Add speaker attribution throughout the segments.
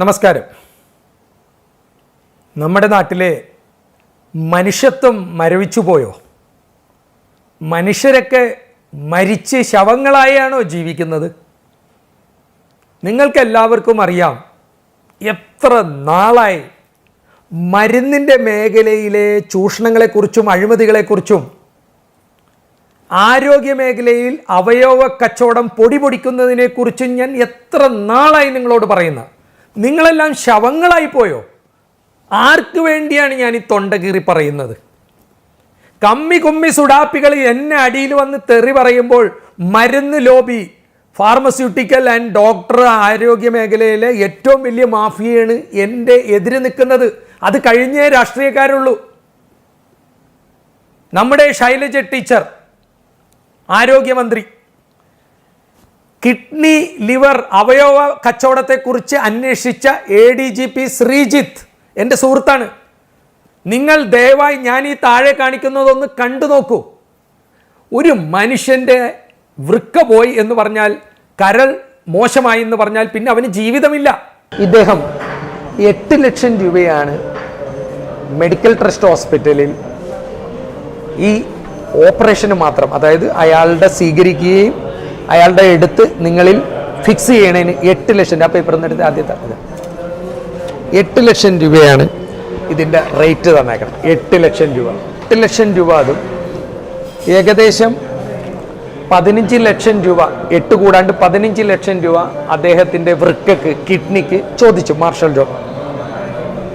Speaker 1: നമസ്കാരം. നമ്മുടെ നാട്ടിലെ മനുഷ്യത്വം മരവിച്ചു പോയോ? മനുഷ്യരൊക്കെ മരിച്ച് ശവങ്ങളായാണോ ജീവിക്കുന്നത്? നിങ്ങൾക്കെല്ലാവർക്കും അറിയാം എത്ര നാളായി മരുന്നിന്റെ മേഖലയിലെ ചൂഷണങ്ങളെക്കുറിച്ചും അഴിമതികളെക്കുറിച്ചും ആരോഗ്യ മേഖലയിൽ അവയവ കച്ചവടം പൊടി പൊടിക്കുന്നതിനെക്കുറിച്ചും ഞാൻ എത്ര നാളായി നിങ്ങളോട് പറയുന്ന നിങ്ങളെല്ലാം ശവങ്ങളായി പോയോ? ആർക്ക് വേണ്ടിയാണ് ഞാൻ ഈ തൊണ്ട കീറി പറയുന്നത്? കമ്മി കുമ്മി സുഡാപ്പികൾ എന്നെ അടിയിൽ വന്ന് തെറി പറയുമ്പോൾ മരുന്ന് ലോബി ഫാർമസ്യൂട്ടിക്കൽ ആൻഡ് ഡോക്ടർ ആരോഗ്യ മേഖലയിലെ ഏറ്റവും വലിയ മാഫിയയാണ് എന്റെ എതിര് നിൽക്കുന്നത്. അത് കഴിഞ്ഞേ രാഷ്ട്രീയക്കാരുള്ളൂ. നമ്മുടെ ശൈലജ ടീച്ചർ ആരോഗ്യമന്ത്രി. കിഡ്നി ലിവർ അവയവ കച്ചവടത്തെക്കുറിച്ച് അന്വേഷിച്ച A D G P Sreejith എന്റെ സുഹൃത്താണ്. നിങ്ങൾ ദയവായി ഞാൻ ഈ താഴെ കാണിക്കുന്നതൊന്ന് കണ്ടു നോക്കൂ. ഒരു മനുഷ്യന്റെ വൃക്ക പോയി എന്ന് പറഞ്ഞാൽ കരൾ മോശമായി എന്ന് പറഞ്ഞാൽ പിന്നെ അവന് ജീവിതമില്ല. ഇദ്ദേഹം എട്ട് ലക്ഷം രൂപയാണ് മെഡിക്കൽ ട്രസ്റ്റ് ഹോസ്പിറ്റലിൽ ഈ ഓപ്പറേഷന് മാത്രം അതായത് അയാളുടെ സ്വീകരിക്കുകയും അയാളുടെ എടുത്ത് നിങ്ങളിൽ ഫിക്സ് ചെയ്യണതിന് എട്ട് ലക്ഷം രൂപ പേപ്പർ എടുത്ത് ആദ്യത്തെ ഇത്. എട്ട് ലക്ഷം രൂപയാണ് ഇതിന്റെ റേറ്റ് തന്നേക്കണം എട്ട് ലക്ഷം രൂപ. എട്ട് ലക്ഷം രൂപ അതും. ഏകദേശം പതിനഞ്ച് ലക്ഷം രൂപ എട്ട് കൂടാണ്ട് പതിനഞ്ച് ലക്ഷം രൂപ അദ്ദേഹത്തിന്റെ വൃക്കക്ക് കിഡ്നിക്ക് ചോദിച്ചു മാർഷൽ ജോ.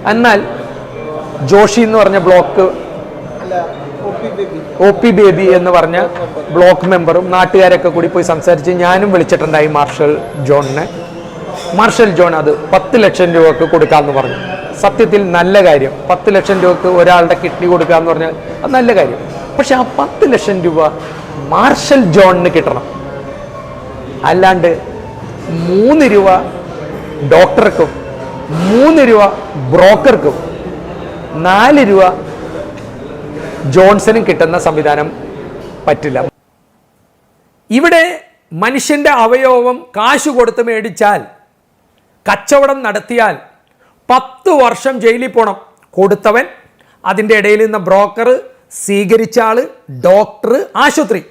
Speaker 1: എന്നാൽ ജോഷി എന്ന് പറഞ്ഞ ബ്ലോക്ക് ഒ പി ബേബി എന്ന് പറഞ്ഞ ബ്ലോക്ക് മെമ്പറും നാട്ടുകാരൊക്കെ കൂടി പോയി സംസാരിച്ച് ഞാനും വിളിച്ചിട്ടുണ്ടായി മാർഷൽ ജോണിനെ. മാർഷൽ ജോൺ അത് പത്ത് ലക്ഷം രൂപക്ക് കൊടുക്കാമെന്ന് പറഞ്ഞു. സത്യത്തിൽ നല്ല കാര്യം. പത്ത് ലക്ഷം രൂപക്ക് ഒരാളുടെ കിഡ്നി കൊടുക്കാമെന്ന് പറഞ്ഞാൽ അത് നല്ല കാര്യം. പക്ഷെ ആ പത്ത് ലക്ഷം രൂപ മാർഷൽ ജോണിന് കിട്ടണം. അല്ലാണ്ട് മൂന്ന് രൂപ ഡോക്ടർക്കും മൂന്ന് രൂപ ബ്രോക്കർക്കും നാല് രൂപ ജോൺസനും കിട്ടുന്ന സംവിധാനം പറ്റില്ല. ഇവിടെ മനുഷ്യന്റെ അവയവം കാശ് കൊടുത്ത് മേടിച്ചാൽ കച്ചവടം നടത്തിയാൽ പത്ത് വർഷം ജയിലിൽ പോണം. കൊടുത്തവൻ അതിന്റെ ഇടയിൽ നിന്ന് ബ്രോക്കർ സ്വീകരിച്ച ആൾ ഡോക്ടർ ആശുപത്രി.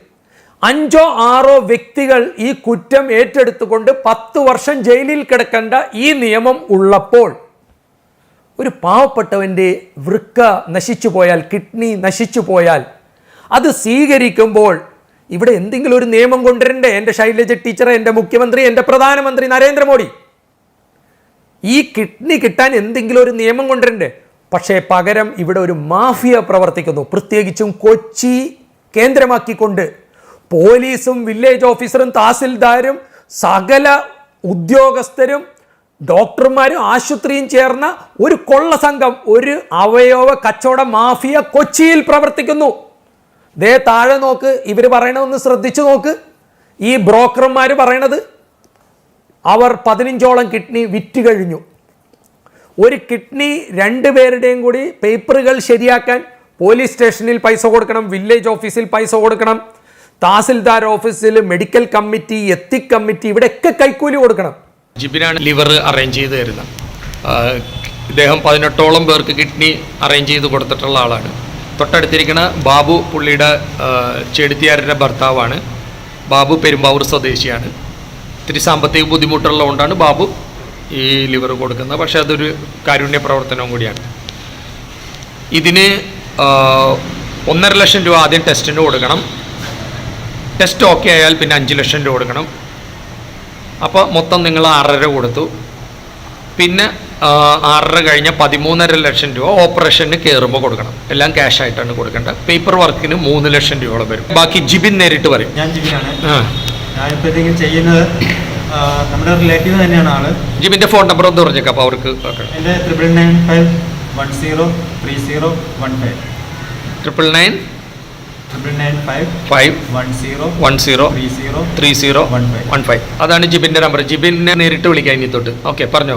Speaker 1: അഞ്ചോ ആറോ വ്യക്തികൾ ഈ കുറ്റം ഏറ്റെടുത്തുകൊണ്ട് പത്ത് വർഷം ജയിലിൽ കിടക്കേണ്ട ഈ നിയമം ഉള്ളപ്പോൾ ഒരു പാവപ്പെട്ടവന്റെ വൃക്ക നശിച്ചു പോയാൽ കിഡ്നി നശിച്ചു പോയാൽ അത് സ്വീകരിക്കുമ്പോൾ ഇവിടെ എന്തെങ്കിലും ഒരു നിയമം കൊണ്ടുവരണ്ടേ? എന്റെ ശൈലജ ടീച്ചർ എന്റെ മുഖ്യമന്ത്രി എന്റെ പ്രധാനമന്ത്രി നരേന്ദ്രമോദി. ഈ കിഡ്നി കിട്ടാൻ എന്തെങ്കിലും ഒരു നിയമം കൊണ്ടുവരണ്ടേ? പക്ഷേ പകരം ഇവിടെ ഒരു മാഫിയ പ്രവർത്തിക്കുന്നു. പ്രത്യേകിച്ചും കൊച്ചി കേന്ദ്രമാക്കിക്കൊണ്ട് പോലീസും വില്ലേജ് ഓഫീസറും തഹസിൽദാരും സകല ഉദ്യോഗസ്ഥരും ഡോക്ടർമാരും ആശുപത്രിയും ചേർന്ന ഒരു കൊള്ള സംഘം ഒരു അവയവ കച്ചവട മാഫിയ കൊച്ചിയിൽ പ്രവർത്തിക്കുന്നു. ദേ താഴെ നോക്ക് ഇവർ പറയണതൊന്ന് ശ്രദ്ധിച്ചു നോക്ക്. ഈ ബ്രോക്കർമാർ പറയണത് അവർ പതിനഞ്ചോളം കിഡ്നി വിറ്റ് കഴിഞ്ഞു. ഒരു കിഡ്നി രണ്ട് പേരുടെയും കൂടി പേപ്പറുകൾ ശരിയാക്കാൻ പോലീസ് സ്റ്റേഷനിൽ പൈസ കൊടുക്കണം വില്ലേജ് ഓഫീസിൽ പൈസ കൊടുക്കണം തഹസിൽദാർ ഓഫീസിൽ മെഡിക്കൽ കമ്മിറ്റി എത്തിക് കമ്മിറ്റി ഇവിടെയൊക്കെ കൈക്കൂലി കൊടുക്കണം.
Speaker 2: ജിബിനാണ് ലിവർ അറേഞ്ച് ചെയ്ത് തരുന്നത്. ഇദ്ദേഹം പതിനെട്ടോളം പേർക്ക് കിഡ്നി അറേഞ്ച് ചെയ്ത് കൊടുത്തിട്ടുള്ള ആളാണ്. തൊട്ടടുത്തിരിക്കുന്ന ബാബു പുള്ളിയുടെ ചെടുത്തിയാരുടെ ഭർത്താവാണ്. ബാബു പെരുമ്പാവൂർ സ്വദേശിയാണ്. ഇത്തിരി സാമ്പത്തിക ബുദ്ധിമുട്ടുള്ളതുകൊണ്ടാണ് ബാബു ഈ ലിവർ കൊടുക്കുന്നത്. പക്ഷേ അതൊരു കാരുണ്യ പ്രവർത്തനവും കൂടിയാണ്. ഇതിന് ഒന്നര ലക്ഷം രൂപ ആദ്യം ടെസ്റ്റിന് കൊടുക്കണം. ടെസ്റ്റ് ഓക്കെ ആയാൽ പിന്നെ അഞ്ച് ലക്ഷം രൂപ കൊടുക്കണം. അപ്പോൾ മൊത്തം നിങ്ങൾ ആറര കൊടുത്തു. പിന്നെ ആറര കഴിഞ്ഞ പതിമൂന്നര ലക്ഷം രൂപ ഓപ്പറേഷന് കയറുമ്പോൾ കൊടുക്കണം. എല്ലാം ക്യാഷ് ആയിട്ടാണ് കൊടുക്കേണ്ടത്. പേപ്പർ വർക്കിന് മൂന്ന് ലക്ഷം രൂപയോളം വരും. ബാക്കി ജിബിൻ നേരിട്ട് പറയും.
Speaker 3: ഞാൻ ജിബിനാണ്. ഞാനിപ്പോഴത്തേക്കും ചെയ്യുന്നത് നമ്മുടെ റിലേറ്റീവ് തന്നെയാണ് ആൾ.
Speaker 2: ജിബിന്റെ ഫോൺ നമ്പർ ഒന്ന് പറഞ്ഞേക്കാം അപ്പോൾ അവർക്ക്
Speaker 3: എന്റെ nine five one zero three zero one five
Speaker 2: triple nine
Speaker 3: five one zero three zero one five
Speaker 2: അതാണ് ജിബിന്റെ നമ്പർ ജിബിനെ നേരിട്ട് വിളിക്കാം ഇനി തൊട്ട്. ഓക്കെ പറഞ്ഞോ.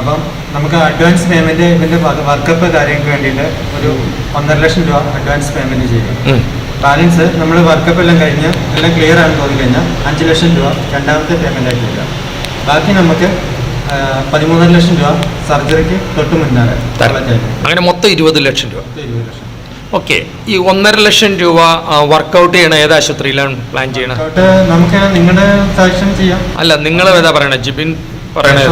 Speaker 3: അപ്പം നമുക്ക് അഡ്വാൻസ് പേയ്മെന്റ് ഇതിന്റെ വർക്കപ്പ് കാര്യങ്ങൾക്ക് വേണ്ടിയിട്ട് ഒരു ഒന്നര ലക്ഷം രൂപ അഡ്വാൻസ് പേയ്മെന്റ് ചെയ്യും. ബാലൻസ് നമ്മൾ വർക്കപ്പ് എല്ലാം കഴിഞ്ഞ് എല്ലാം ക്ലിയർ ആണെന്ന് തോന്നി കഴിഞ്ഞാൽ അഞ്ച് ലക്ഷം രൂപ രണ്ടാമത്തെ പേയ്മെന്റ് ആയിട്ട് തരാം ബാക്കി നമുക്ക് പതിമൂന്നര ലക്ഷം രൂപ സർജറിക്ക് തൊട്ട് മുന്നാലെ
Speaker 1: അങ്ങനെ മൊത്തം ഇരുപത് ലക്ഷം രൂപ.
Speaker 3: ഇരുപത് ലക്ഷം.
Speaker 1: ഓക്കെ ഈ ഒന്നര ലക്ഷം രൂപ വർക്കൗട്ട് ചെയ്യണ ഏത് ആശുപത്രിയിലാണ് പ്ലാൻ ചെയ്യണത്
Speaker 3: നമുക്ക് നിങ്ങളുടെ സജഷൻ ചെയ്യാം.
Speaker 1: അല്ല നിങ്ങൾ ഏതാ പറയണത് ജിബിൻ പറയണത്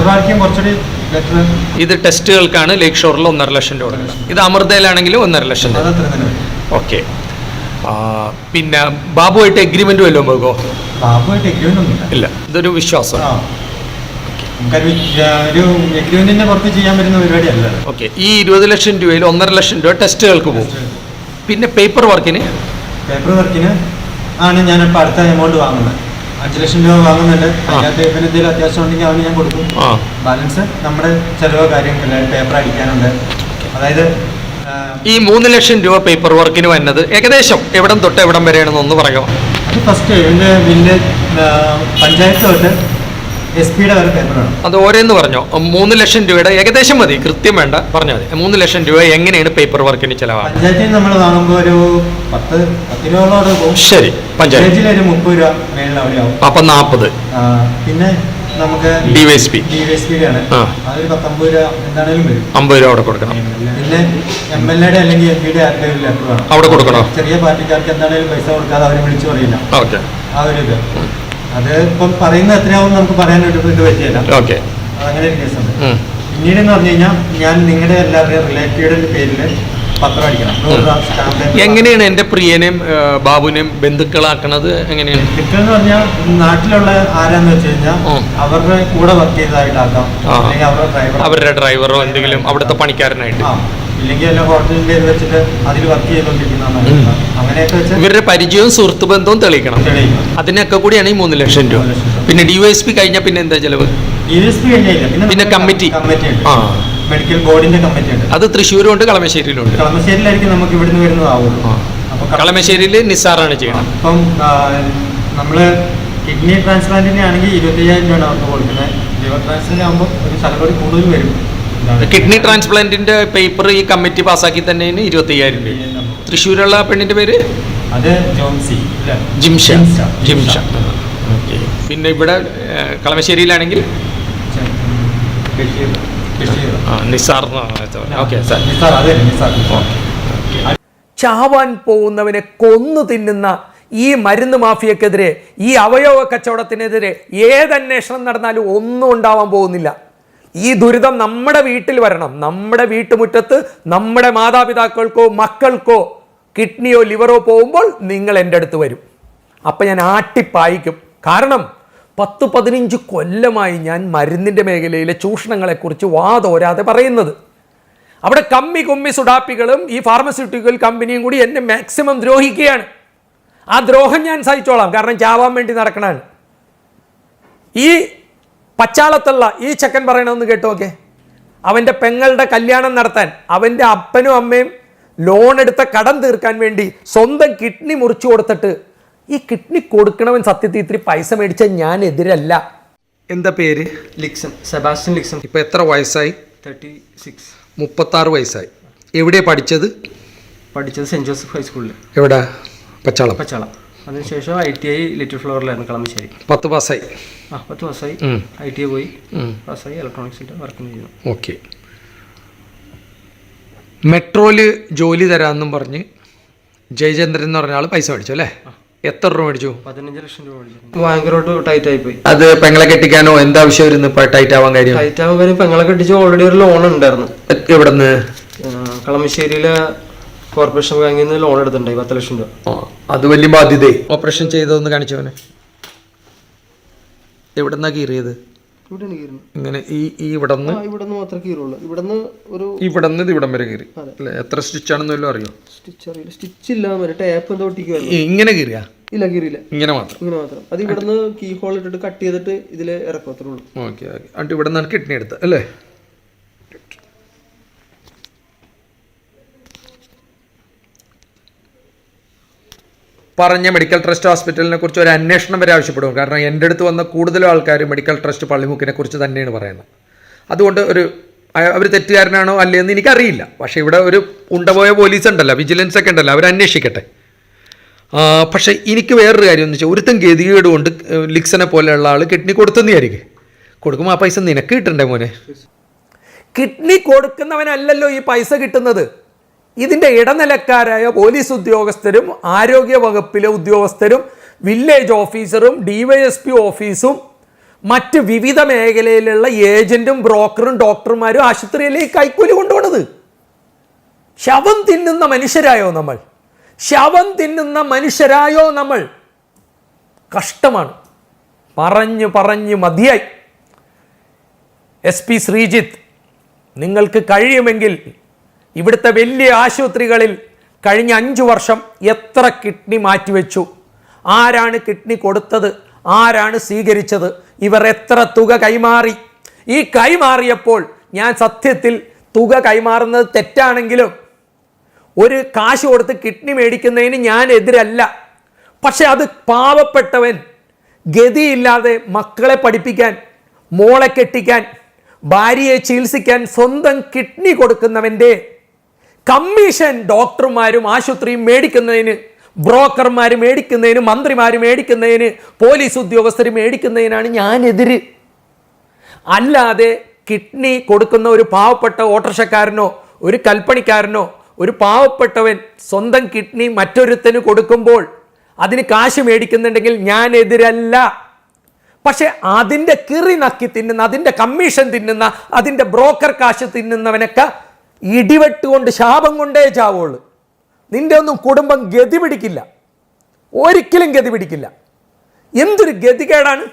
Speaker 1: ഇത് ടെസ്റ്റുകൾക്കാണ് ലേക്ക് ഷോറിൽ ഒന്നര ലക്ഷം രൂപ. ഇത് അമൃതയിലാണെങ്കിലും ഒന്നര ലക്ഷം. ഓക്കെ പിന്നെ ബാബുവായിട്ട് എഗ്രിമെന്റ് വല്ലതും പോകുമോ
Speaker 3: ബാബുമായിട്ട് എഗ്രിമെന്റ്
Speaker 1: ഇല്ല ഇതൊരു വിശ്വാസം.
Speaker 3: ഒരു ചെയ്യാൻ പറ്റുന്ന പരിപാടിയല്ല.
Speaker 1: ഓക്കെ ഈ ഇരുപത് ലക്ഷം രൂപയിൽ ഒന്നര ലക്ഷം രൂപ ടെസ്റ്റുകൾക്ക് പോകും. പിന്നെ പേപ്പർ വർക്കിന്
Speaker 3: പേപ്പർ വർക്കിന് ആണ് ഞാൻ ഇപ്പൊ അടുത്ത എമൗണ്ട് വാങ്ങുന്നത്. അഞ്ച് ലക്ഷം രൂപ വാങ്ങുന്നുണ്ട്. അതിനകത്ത് ഇവന് എന്തെങ്കിലും അത്യാവശ്യം ഉണ്ടെങ്കിൽ അവന് ഞാൻ കൊടുക്കും. ബാലൻസ് നമ്മുടെ ചെലവ് കാര്യങ്ങളല്ല പേപ്പർ അടിക്കാനുണ്ട്. അതായത്
Speaker 1: ഈ മൂന്ന് ലക്ഷം രൂപ പേപ്പർ വർക്കിന് വന്നത് ഏകദേശം എവിടം തൊട്ട് എവിടം വരെയാണെന്ന് ഒന്ന് പറയാമോ?
Speaker 3: അത് ഫസ്റ്റ് ഇതിന്റെ വില്ലേജ് പഞ്ചായത്ത് തൊട്ട് എസ് പിയുടെ വരെ പേപ്പറാണ്
Speaker 1: അത് ഓരോന്ന് പറഞ്ഞോ. മൂന്ന് ലക്ഷം രൂപയുടെ ഏകദേശം മതി. കൃത്യം വേണ്ട. പറഞ്ഞാൽ മതി. മൂന്ന് ലക്ഷം രൂപ എങ്ങനെയാണ് പേപ്പർ വർക്കിന് ചിലവാണ്
Speaker 3: പഞ്ചായത്തിൽ നമ്മൾ വാങ്ങുമ്പോൾ ഒരു പത്ത് പത്ത് രൂപയോളം അവിടെ പോകും.
Speaker 1: ശരി. പഞ്ചായത്ത്.
Speaker 3: ഒരു മുപ്പത് രൂപ മേളിൽ അവിടെ ആവും.
Speaker 1: അപ്പൊ നാൽപ്പത്
Speaker 3: പിന്നെ നമുക്ക് ആണ്
Speaker 1: ആ.
Speaker 3: അതൊരു പത്തൊമ്പത് രൂപ എന്താണേലും വരും.
Speaker 1: അമ്പത് രൂപ അവിടെ കൊടുക്കണം.
Speaker 3: പിന്നെ എം എൽ എയുടെ അല്ലെങ്കിൽ എം പിയുടെ ആരുടെ ഒരു ലെറ്റർ വേണം.
Speaker 1: അവിടെ കൊടുക്കണോ?
Speaker 3: ചെറിയ പാർട്ടിക്കാർക്ക് എന്താണേലും പൈസ കൊടുക്കാതെ അവരെ വിളിച്ചു പറയില്ല.
Speaker 1: ഓക്കെ.
Speaker 3: ആ ഒരു ഇത്. അത് ഇപ്പം പറയുന്നത് എത്രയാവും നമുക്ക് പറയാനായിട്ട് ഇത് പറ്റിയല്ല.
Speaker 1: ഓക്കെ.
Speaker 3: അങ്ങനെ ഒരു കേസുണ്ട്. പിന്നീട് എന്ന് പറഞ്ഞു കഴിഞ്ഞാൽ ഞാൻ നിങ്ങളുടെ എല്ലാവരുടെയും റിലേറ്റീവിന്റെ പേരിൽ പത്രം അടിക്കണം. സ്റ്റാമ്പ്
Speaker 1: എങ്ങനെയാണ് എന്റെ പ്രിയനെയും ബാബുവിനെയും ബന്ധുക്കളാക്കണത് എങ്ങനെയാണ്?
Speaker 3: ബന്ധുക്കൾ എന്ന് പറഞ്ഞാൽ നാട്ടിലുള്ള ആരാന്ന് വെച്ച് കഴിഞ്ഞാൽ അവരുടെ കൂടെ വർക്ക് ചെയ്തതായിട്ടാക്കാം. അല്ലെങ്കിൽ അവരുടെ ഡ്രൈവർ
Speaker 1: അവരുടെ ഡ്രൈവറോ എന്തെങ്കിലും അവിടുത്തെ പണിക്കാരനായിട്ട്.
Speaker 3: ഇല്ലെങ്കിൽ ഹോട്ടലിന്റെ ഇത് വെച്ചിട്ട് അതിൽ വർക്ക് ചെയ്തുകൊണ്ടിരിക്കുന്നതാണ്
Speaker 1: ഉം.
Speaker 3: അങ്ങനെയൊക്കെ വെച്ച്
Speaker 1: ഇവരുടെ പരിചയവും സുഹൃത്ത് ബന്ധവും തെളിയിക്കണം.
Speaker 3: തെളിയിക്കണം.
Speaker 1: അതിനൊക്കെ കൂടിയാണ് ഈ മൂന്ന് ലക്ഷം രൂപ. പിന്നെ ഡി എസ് പി കഴിഞ്ഞാൽ പിന്നെ എന്താ ചെലവ്?
Speaker 3: ഡി എസ് പി കഴിഞ്ഞില്ല പിന്നെ
Speaker 1: കമ്മിറ്റി.
Speaker 3: കമ്മിറ്റി ഉണ്ട്.
Speaker 1: ആ.
Speaker 3: മെഡിക്കൽ ബോർഡിന്റെ കമ്മിറ്റി ഉണ്ട്.
Speaker 1: അത് തൃശ്ശൂരും ഉണ്ട് കളമശ്ശേരിയിലും ഉണ്ട്
Speaker 3: കളമശ്ശേരിയിലായിരിക്കും നമുക്ക് ഇവിടുന്ന് വരുന്നതാവുള്ളൂ. അപ്പൊ
Speaker 1: കളമശ്ശേരിയിൽ നിസ്സാറാണ് ചെയ്യണം.
Speaker 3: അപ്പം നമ്മൾ കിഡ്നി ട്രാൻസ്പ്ലാന്റിന് ആണെങ്കിൽ ഇരുപത്തയ്യായിരം രൂപയാണ് അവർക്ക് കൊടുക്കുന്നത്. ലിവർ ട്രാൻസ്പ്ലാന്റ് ആകുമ്പോൾ ഒരു സ്ഥലത്തോട് കൂടുതൽ വരും.
Speaker 1: കിഡ്നി ട്രാൻസ്പ്ലാന്റിന്റെ പേപ്പർ ഈ കമ്മിറ്റി പാസ്സാക്കി തന്നെ ഇരുപത്തി അയ്യായിരം രൂപ തൃശ്ശൂരുള്ള പെണ്ണിന്റെ പേര്?
Speaker 3: അത് ജോൺസി ഇല്ല.
Speaker 1: ജിംഷ.
Speaker 3: ജിംഷ.
Speaker 1: ഓക്കെ. പിന്നെ ഇവിടെ കളമശ്ശേരിയിലാണെങ്കിൽ. Nisar okay sir.
Speaker 3: നിസാർ, അതെ നിസാർ, നിസാർ.
Speaker 4: ചാവാൻ പോകുന്നവനെ കൊന്നു തിന്നുന്ന ഈ മരുന്ന് മാഫിയക്കെതിരെ ഈ അവയവ കച്ചവടത്തിനെതിരെ ഏതന്വേഷണം നടന്നാലും ഒന്നും ഉണ്ടാവാൻ പോകുന്നില്ല. ഈ ദുരിതം നമ്മുടെ വീട്ടിൽ വരണം. നമ്മുടെ വീട്ടുമുറ്റത്ത് നമ്മുടെ മാതാപിതാക്കൾക്കോ മക്കൾക്കോ കിഡ്നിയോ ലിവറോ പോകുമ്പോൾ നിങ്ങൾ എന്റെ അടുത്ത് വരും. അപ്പം ഞാൻ ആട്ടിപ്പായിക്കും. കാരണം പത്ത് പതിനഞ്ച് കൊല്ലമായി ഞാൻ മരുന്നിന്റെ മേഖലയിലെ ചൂഷണങ്ങളെക്കുറിച്ച് വാതോരാതെ പറയുന്നത്. അവിടെ കമ്മി കുമ്മി സുഡാപ്പികളും ഈ ഫാർമസ്യൂട്ടിക്കൽ കമ്പനിയും കൂടി എന്നെ മാക്സിമം ദ്രോഹിക്കുകയാണ്. ആ ദ്രോഹം ഞാൻ സഹിച്ചോളാം. കാരണം ചാവാൻ വേണ്ടി നടക്കണാണ്. ഈ പച്ചാളത്തുള്ള ഈ ചെക്കൻ പറയണമെന്ന് കേട്ടോ ഓക്കെ അവന്റെ പെങ്ങളുടെ കല്യാണം നടത്താൻ അവന്റെ അപ്പനും അമ്മയും ലോൺ എടുത്ത കടം തീർക്കാൻ വേണ്ടി സ്വന്തം കിഡ്നി മുറിച്ചു കൊടുത്തിട്ട് ഈ കിഡ്നി കൊടുക്കണവൻ സത്യത്തിൽ ഇത്തിരി പൈസ മേടിച്ച ഞാൻ എതിരല്ല. എന്താ പേര്?
Speaker 5: ലിക്സൺ സെബാസ്റ്റ്യൻ ലിക്സൺ
Speaker 1: ഇപ്പം എത്ര വയസ്സായി?
Speaker 5: തേർട്ടി സിക്സ്
Speaker 1: മുപ്പത്താറ് വയസ്സായി. എവിടെയാണ് പഠിച്ചത്?
Speaker 5: പഠിച്ചത് സെന്റ് ജോസഫ് ഹൈസ്കൂളിൽ
Speaker 1: എവിടെ? പച്ചാളം.
Speaker 5: പച്ചാളം. അതിനുശേഷം ഐ ടി ഐ ലിറ്റിൽ ഫ്ലോറിലായിരുന്നു കളമശ്ശേരി
Speaker 1: പത്ത് പാസ്സായി.
Speaker 5: ആ പത്ത്
Speaker 1: പാസ്സായി.
Speaker 5: ഐ ടി ഐ പോയി. പാസ്സായി ഇലക്ട്രോണിക്സിന്റെ വർക്കിന് ചെയ്യുന്നു
Speaker 1: ഓക്കെ. മെട്രോയിൽ ജോലി തരാമെന്നും പറഞ്ഞ് ജയചന്ദ്രൻ എന്ന് പറഞ്ഞ ആൾ പൈസ മേടിച്ചു അല്ലേ? എത്ര രൂപ മേടിച്ചു?
Speaker 5: പതിനഞ്ച് ലക്ഷം രൂപ മേടിച്ചു. ഭയങ്കരമായിട്ട് ടൈറ്റ് ആയി പോയി.
Speaker 1: അത് പെങ്ങളെ കെട്ടിക്കാനോ എന്താവശ്യമായിരുന്നു ഇപ്പൊ ടൈറ്റ് ആവാൻ കാര്യം?
Speaker 5: ടൈറ്റ് ആവാൻ കാര്യം പെങ്ങളെ കെട്ടിച്ച് ഓൾറെഡി ഒരു ലോൺ ഉണ്ടായിരുന്നു.
Speaker 1: എവിടെ നിന്ന്
Speaker 5: കളമശ്ശേരിയിലെ കോർപ്പറേഷൻ ബാങ്കിൽ നിന്ന് ലോൺ എടുത്തിട്ടുണ്ടായി പത്ത് ലക്ഷം രൂപ.
Speaker 1: അത് വലിയ ബാധ്യത. ഓപ്പറേഷൻ ചെയ്തതെന്ന് കാണിച്ചവനെ. എവിടെന്നാ കീറിയത്?
Speaker 5: ഇവിടെയാണ് കീറുന്നത്
Speaker 1: ഇങ്ങനെ ഈ ഈ ഇവിടെ നിന്ന്
Speaker 5: ആ ഇവിടെ നിന്ന് മാത്രമേ കീറുള്ളൂ. ഇവിടെ ഒരു
Speaker 1: ഇവിടന്ന് ഇത് ഇവിടം വരെ കീറി. അല്ലേ? എത്ര സ്റ്റിച്ച് ആണെന്ന് വല്ലതും അറിയോ?
Speaker 5: സ്റ്റിച്ച് അറിയില്ല. സ്റ്റിച്ച് ഇല്ല ടേപ്പ് എന്തോ
Speaker 1: ഇങ്ങനെ കീറിയാ?
Speaker 5: ഇല്ല കീറിയില്ല.
Speaker 1: ഇങ്ങനെ മാത്രം?
Speaker 5: ഇങ്ങനെ മാത്രം. അത് ഇവിടുന്ന് കീ ഹോൾ ഇട്ടിട്ട് കട്ട് ചെയ്തിട്ട് ഇതിൽ ഇറക്കത്തേ ഉള്ളൂ.
Speaker 1: Okay okay. എന്നിട്ട് ഇവിടെ നിന്നാണ് കിഡ്നി എടുത്തത് അല്ലേ? പറഞ്ഞ മെഡിക്കൽ ട്രസ്റ്റ് ഹോസ്പിറ്റലിനെ കുറിച്ച് ഒരു അന്വേഷണം വരെ ആവശ്യപ്പെടും. കാരണം എന്റെ അടുത്ത് വന്ന കൂടുതലും ആൾക്കാർ മെഡിക്കൽ ട്രസ്റ്റ് പള്ളിമുക്കിനെ കുറിച്ച് തന്നെയാണ് പറയുന്നത്. അതുകൊണ്ട് ഒരു അവർ തെറ്റുകാരനാണോ അല്ലയെന്ന് എനിക്കറിയില്ല. പക്ഷേ ഇവിടെ ഒരു ഉണ്ടപോയ പോലീസ് ഉണ്ടല്ലോ വിജിലൻസ് ഒക്കെ ഉണ്ടല്ലോ അവർ അന്വേഷിക്കട്ടെ. പക്ഷേ എനിക്ക് വേറൊരു കാര്യം എന്ന് വെച്ചാൽ ഒരുത്തൻ ഗതികേട് കൊണ്ട് ലിക്സനെ പോലെയുള്ള ആൾ കിഡ്നി കൊടുത്തെന്ന് വിചാരിക്കും
Speaker 2: കൊടുക്കുമ്പോൾ ആ പൈസ നിനക്ക് കിട്ടണ്ടേ മോനെ?
Speaker 1: കിഡ്നി കൊടുക്കുന്നവനല്ലല്ലോ ഈ പൈസ കിട്ടുന്നത്. ഇതിന്റെ ഇടനിലക്കാരായ പോലീസ് ഉദ്യോഗസ്ഥരും ആരോഗ്യ വകുപ്പിലെ ഉദ്യോഗസ്ഥരും വില്ലേജ് ഓഫീസറും ഡിവൈഎസ്പി ഓഫീസും മറ്റ് വിവിധ മേഖലയിലുള്ള ഏജന്റും ബ്രോക്കറും ഡോക്ടർമാരും ആശുപത്രിയിലേക്ക് കൈക്കൂലി കൊണ്ടുപോണത്. ശവം തിന്നുന്ന മനുഷ്യരായോ നമ്മൾ? ശവം തിന്നുന്ന മനുഷ്യരായോ നമ്മൾ? കഷ്ടമാണ്. പറഞ്ഞു പറഞ്ഞു മതിയായി. എസ് പി ശ്രീജിത്ത് നിങ്ങൾക്ക് കഴിയുമെങ്കിൽ ഇവിടുത്തെ വലിയ ആശുപത്രികളിൽ കഴിഞ്ഞ അഞ്ച് വർഷം എത്ര കിഡ്നി മാറ്റിവെച്ചു? ആരാണ് കിഡ്നി കൊടുത്തത്? ആരാണ് സ്വീകരിച്ചത്? ഇവർ എത്ര തുക കൈമാറി? ഈ കൈമാറിയപ്പോൾ ഞാൻ സത്യത്തിൽ തുക കൈമാറുന്നത് തെറ്റാണെങ്കിലും ഒരു കാശ് കൊടുത്ത് കിഡ്നി മേടിക്കുന്നതിന് ഞാൻ എതിരല്ല. പക്ഷെ അത് പാവപ്പെട്ടവൻ ഗതിയില്ലാതെ മക്കളെ പഠിപ്പിക്കാൻ മോളെ കെട്ടിക്കാൻ ഭാര്യയെ ചികിത്സിക്കാൻ സ്വന്തം കിഡ്നി കൊടുക്കുന്നവന്റെ കമ്മീഷൻ ഡോക്ടർമാരും ആശുപത്രിയും മേടിക്കുന്നതിന് ബ്രോക്കർമാർ മേടിക്കുന്നതിന് മന്ത്രിമാർ മേടിക്കുന്നതിന് പോലീസ് ഉദ്യോഗസ്ഥർ മേടിക്കുന്നതിനാണ് ഞാനെതിര്. അല്ലാതെ കിഡ്നി കൊടുക്കുന്ന ഒരു പാവപ്പെട്ട ഓട്ടർഷക്കാരനോ ഒരു കൽപ്പണിക്കാരനോ ഒരു പാവപ്പെട്ടവൻ സ്വന്തം കിഡ്നി മറ്റൊരുത്തന് കൊടുക്കുമ്പോൾ അതിന് കാശ് മേടിക്കുന്നുണ്ടെങ്കിൽ ഞാൻ എതിരല്ല പക്ഷെ അതിന്റെ കിറി നക്കി തിന്നുന്ന അതിന്റെ കമ്മീഷൻ തിന്നുന്ന അതിന്റെ ബ്രോക്കർ കാശ് തിന്നുന്നവനൊക്കെ ഇടിവെട്ട് കൊണ്ട് ശാപം കൊണ്ടേ ചാവുള്ളൂ. നിന്റെ ഒന്നും കുടുംബം ഗതി പിടിക്കില്ല. ഒരിക്കലും ഗതി പിടിക്കില്ല. എന്തൊരു ഗതികേടാണ്.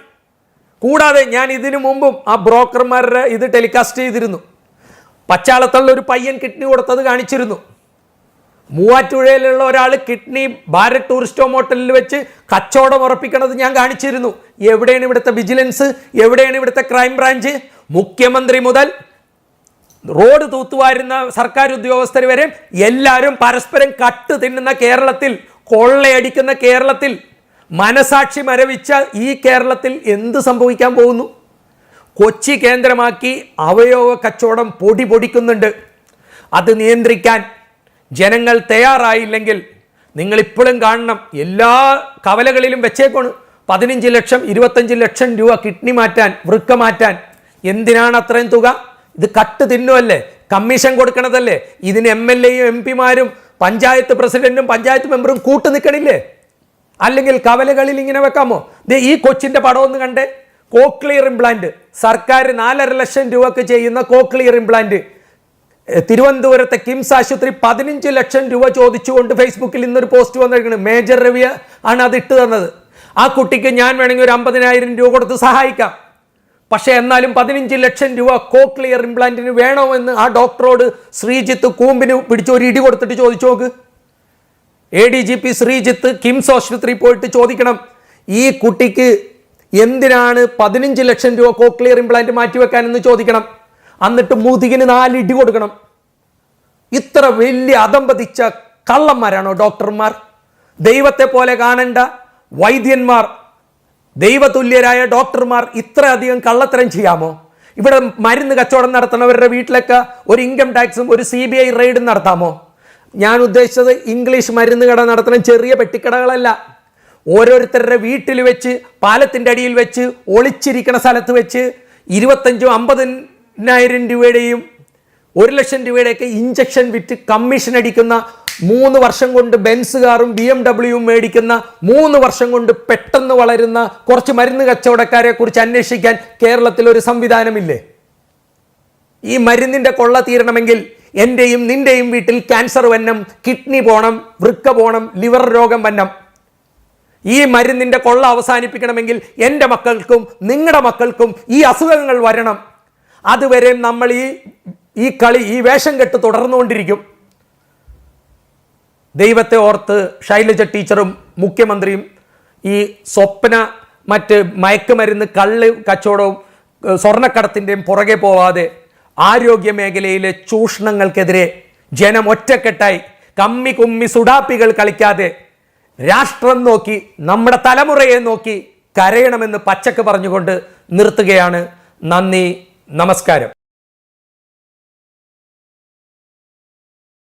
Speaker 1: കൂടാതെ ഞാൻ ഇതിനു മുമ്പും ആ ബ്രോക്കർമാരുടെ ഇത് ടെലികാസ്റ്റ് ചെയ്തിരുന്നു. പച്ചാളത്തുള്ള ഒരു പയ്യൻ കിഡ്നി കൊടുത്തത് കാണിച്ചിരുന്നു. മൂവാറ്റുപുഴയിലുള്ള ഒരാൾ കിഡ്നി ഭാരത് ടൂറിസ്റ്റ് ഹോട്ടലിൽ വെച്ച് കച്ചവടം ഉറപ്പിക്കണത് ഞാൻ കാണിച്ചിരുന്നു. എവിടെയാണ് ഇവിടുത്തെ വിജിലൻസ്? എവിടെയാണ് ഇവിടുത്തെ ക്രൈം ബ്രാഞ്ച്? മുഖ്യമന്ത്രി മുതൽ റോഡ് തൂത്തുവാരുന്ന സർക്കാർ ഉദ്യോഗസ്ഥർ വരെ എല്ലാവരും പരസ്പരം കട്ട് തിന്നുന്ന കേരളത്തിൽ കൊള്ളയടിക്കുന്ന കേരളത്തിൽ മനസാക്ഷി മരവിച്ച ഈ കേരളത്തിൽ എന്ത് സംഭവിക്കാൻ പോകുന്നു? കൊച്ചി കേന്ദ്രമാക്കി അവയവ കച്ചവടം പൊടി പൊടിക്കുന്നുണ്ട്. അത് നിയന്ത്രിക്കാൻ ജനങ്ങൾ തയ്യാറായില്ലെങ്കിൽ നിങ്ങൾ ഇപ്പോഴും കാണണം. എല്ലാ കവലകളിലും വെച്ചേക്കാണ്. പതിനഞ്ച് ലക്ഷം ഇരുപത്തഞ്ച് ലക്ഷം രൂപ കിഡ്നി മാറ്റാൻ വൃക്ക മാറ്റാൻ. എന്തിനാണ് അത്രയും തുക? ഇത് കട്ട് തിന്നുമല്ലേ കമ്മീഷൻ കൊടുക്കണതല്ലേ? ഇതിന് എം എൽ എയും എം പിമാരും പഞ്ചായത്ത് പ്രസിഡന്റും പഞ്ചായത്ത് മെമ്പറും കൂട്ടു നിൽക്കണില്ലേ അല്ലെങ്കിൽ കവലകളിൽ ഇങ്ങനെ വെക്കാമോ? ദേ ഈ കൊച്ചിന്റെ പടം ഒന്ന് കണ്ടേ. കോക്ലിയർ ഇംപ്ലാന്റ് സർക്കാർ നാലര ലക്ഷം രൂപക്ക് ചെയ്യുന്ന കോക്ലിയർ ഇംപ്ലാന്റ് തിരുവനന്തപുരത്തെ കിംസ് ആശുപത്രി പതിനഞ്ച് ലക്ഷം രൂപ ചോദിച്ചുകൊണ്ട് ഫേസ്ബുക്കിൽ ഇന്നൊരു പോസ്റ്റ് വന്നിരിക്കുന്നത് മേജർ രവി ആണ് അത് ഇട്ട് തന്നത്. ആ കുട്ടിക്ക് ഞാൻ വേണമെങ്കിൽ ഒരു അമ്പതിനായിരം രൂപ കൊടുത്ത് സഹായിക്കാം. പക്ഷേ എന്നാലും പതിനഞ്ച് ലക്ഷം രൂപ കോക്ലിയർ ഇംപ്ലാന്റിന് വേണമെന്ന് ആ ഡോക്ടറോട് ശ്രീജിത്ത് കൂമ്പിന് പിടിച്ച് ഒരു ഇടി കൊടുത്തിട്ട് ചോദിച്ചു നോക്ക്. A D G P Sreejith KIMS ആശുപത്രി പോയിട്ട് ചോദിക്കണം ഈ കുട്ടിക്ക് എന്തിനാണ് പതിനഞ്ച് ലക്ഷം രൂപ കോക്ലിയർ ഇംപ്ലാന്റ് മാറ്റിവെക്കാനെന്ന് ചോദിക്കണം. എന്നിട്ട് മുതികിന് നാല് ഇടി കൊടുക്കണം. ഇത്ര വലിയ അതമ്പതിച്ച കള്ളന്മാരാണോ ഡോക്ടർമാർ? ദൈവത്തെ പോലെ കാണണ്ട വൈദ്യന്മാർ. ദൈവതുല്യരായ ഡോക്ടർമാർ ഇത്രയധികം കള്ളത്തരം ചെയ്യാമോ? ഇവിടെ മരുന്ന് കച്ചവടം നടത്തുന്നവരുടെ വീട്ടിലൊക്കെ ഒരു ഇൻകം ടാക്സും ഒരു സി ബി ഐ റെയ്ഡും നടത്താമോ? ഞാൻ ഉദ്ദേശിച്ചത് ഇംഗ്ലീഷ് മരുന്ന് കട നടത്തുന്ന ചെറിയ പെട്ടിക്കടകളല്ല. ഓരോരുത്തരുടെ വീട്ടിൽ വെച്ച് പാലത്തിന്റെ അടിയിൽ വെച്ച് ഒളിച്ചിരിക്കുന്ന സ്ഥലത്ത് വെച്ച് ഇരുപത്തഞ്ചും അമ്പതിനായിരം രൂപയുടെയും ഒരു ലക്ഷം രൂപയുടെയൊക്കെ ഇഞ്ചക്ഷൻ വിറ്റ് കമ്മീഷൻ അടിക്കുന്ന മൂന്ന് വർഷം കൊണ്ട് ബെൻസുകാറും ബി എം ഡബ്ല്യുവും മേടിക്കുന്ന മൂന്ന് വർഷം കൊണ്ട് പെട്ടെന്ന് വളരുന്ന കുറച്ച് മരുന്ന് കച്ചവടക്കാരെ കുറിച്ച് അന്വേഷിക്കാൻ കേരളത്തിൽ ഒരു സംവിധാനമില്ലേ? ഈ മരുന്നിന്റെ കൊള്ള തീരണമെങ്കിൽ എന്റെയും നിന്റെയും വീട്ടിൽ ക്യാൻസർ വന്നം കിഡ്നി പോണം വൃക്ക പോണം ലിവർ രോഗം വന്നം. ഈ മരുന്നിന്റെ കൊള്ള അവസാനിപ്പിക്കണമെങ്കിൽ എന്റെ മക്കൾക്കും നിങ്ങളുടെ മക്കൾക്കും ഈ അസുഖങ്ങൾ വരണം. അതുവരെ നമ്മൾ ഈ ഈ കളി ഈ വേഷം കെട്ട് തുടർന്നുകൊണ്ടിരിക്കും. ദൈവത്തെ ഓർത്ത് ശൈലജ ടീച്ചറും മുഖ്യമന്ത്രിയും ഈ സ്വപ്ന മറ്റ് മയക്കുമരുന്ന് കള്ള് കച്ചവടവും സ്വർണക്കടത്തിന്റെയും പുറകെ പോവാതെ ആരോഗ്യ മേഖലയിലെ ചൂഷണങ്ങൾക്കെതിരെ ജനം ഒറ്റക്കെട്ടായി കമ്മി കുമ്മി സുടാപ്പികൾ കളിക്കാതെ രാഷ്ട്രം നോക്കി നമ്മുടെ തലമുറയെ നോക്കി കരയണമെന്ന് പച്ചക്ക് പറഞ്ഞുകൊണ്ട് നിർത്തുകയാണ്. നന്ദി നമസ്കാരം.